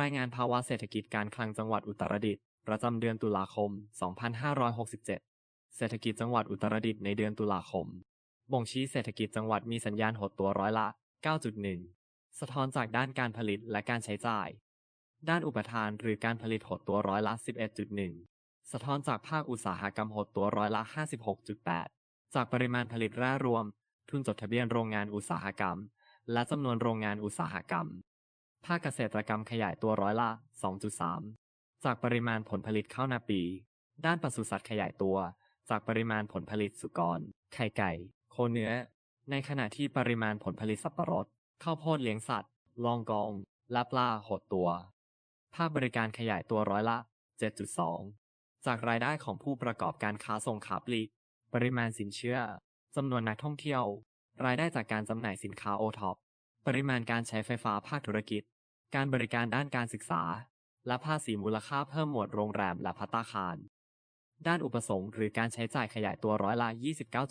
รายงานภาวะเศรษฐกิจการคลังจังหวัดอุตรดิตถ์ประจำเดือนตุลาคม 2567 เศรษฐกิจจังหวัดอุตรดิตถ์ในเดือนตุลาคม บ่งชี้เศรษฐกิจจังหวัดมีสัญญาณหดตัวร้อยละ 9.1 สะท้อนจากด้านการผลิตและการใช้จ่าย ด้านอุปทานหรือการผลิตหดตัวร้อยละ 11.1 สะท้อนจากภาคอุตสาหกรรมหดตัวร้อยละ 56.8 จากปริมาณผลิตแร่รวม ทุนจดทะเบียนโรงงานอุตสาหกรรม และจำนวนโรงงานอุตสาหกรรม ภาคเกษตรกรรมขยายตัวร้อยละ 2.3 จากปริมาณผลผลิตข้าวนาปี ด้านปศุสัตว์ขยายตัว จากปริมาณผลผลิตสุกร ไข่ไก่ โคเนื้อ ในขณะที่ปริมาณผลผลิตสับปะรด ข้าวโพดเลี้ยงสัตว์ ลองกอง และปลาหดตัว ภาคบริการขยายตัวร้อยละ 7.2 จากรายได้ของผู้ประกอบการค้าส่งขาปลีก ปริมาณสินเชื่อจำนวนนักท่องเที่ยว รายได้จากการจำหน่ายสินค้าโอท็อป ปริมาณการใช้ไฟฟ้าภาคธุรกิจ การบริการด้านการศึกษา และภาษีมูลค่าเพิ่มหมวดโรงแรมและภัตตาคาร ด้านอุปสงค์หรือการใช้จ่ายขยายตัวร้อยละ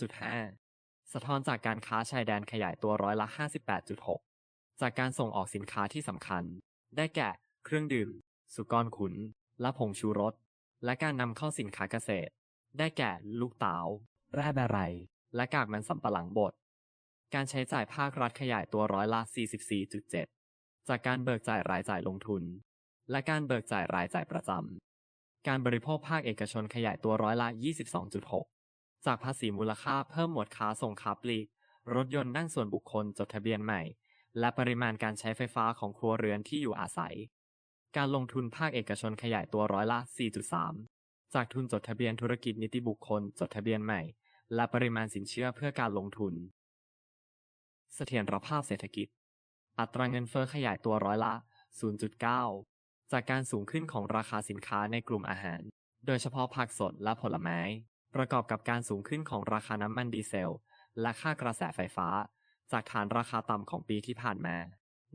29.5 สะท้อนจากการค้าชายแดนขยายตัวร้อยละ 58.6 จากการส่งออกสินค้าที่สำคัญ ได้แก่ เครื่องดื่ม สุกรขุน และผงชูรส และการนำเข้าสินค้าเกษตร ได้แก่ ลูกเต๋าแร่แบไร และกากมันสำปะหลังบด การใช้จ่ายภาครัฐขยายตัวร้อยละ 44.7 จากการเบิกจ่ายรายจ่ายลงทุน และการเบิกจ่ายรายจ่ายประจำ การบริโภคภาคเอกชนขยายตัวร้อยละ 22.6 จากภาษีมูลค่าเพิ่มหมวดค้าส่งค้าปลีก รถยนต์นั่งส่วนบุคคลจดทะเบียนใหม่ และปริมาณการใช้ไฟฟ้าของครัวเรือนที่อยู่อาศัย การลงทุนภาคเอกชนขยายตัวร้อยละ 4.3 จากทุนจดทะเบียนธุรกิจนิติบุคคลจดทะเบียนใหม่ และปริมาณสินเชื่อเพื่อการลงทุน เสถียรภาพเศรษฐกิจ อัตราเงินเฟ้อขยายตัวร้อยละ 0.9 จากการสูงขึ้นของราคาสินค้าในกลุ่มอาหาร โดยเฉพาะผักสดและผลไม้ ประกอบกับการสูงขึ้นของราคาน้ำมันดีเซล และค่ากระแสไฟฟ้า จากฐานราคาต่ำของปีที่ผ่านมา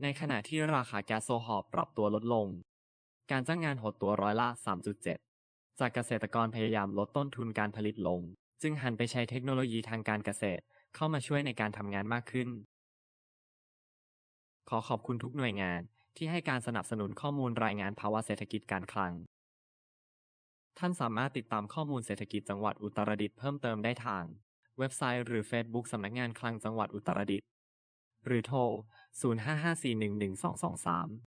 ในขณะที่ราคาแก๊สโซฮอลปรับตัวลดลง การจ้างงานหดตัวร้อยละ 3.7 จากเกษตรกรพยายามลดต้นทุนการผลิตลง จึงหันไปใช้เทคโนโลยีทางการเกษตรเข้ามาช่วยในการทำงานมากขึ้น ขอขอบคุณทุกหน่วยงานที่ให้การสนับสนุนข้อมูลรายงานภาวะเศรษฐกิจการคลัง ท่านสามารถติดตามข้อมูลเศรษฐกิจจังหวัดอุตรดิตถ์เพิ่มเติมได้ทาง เว็บไซต์หรือ Facebook สำนักงานคลังจังหวัดอุตรดิตถ์หรือโทร 0554111223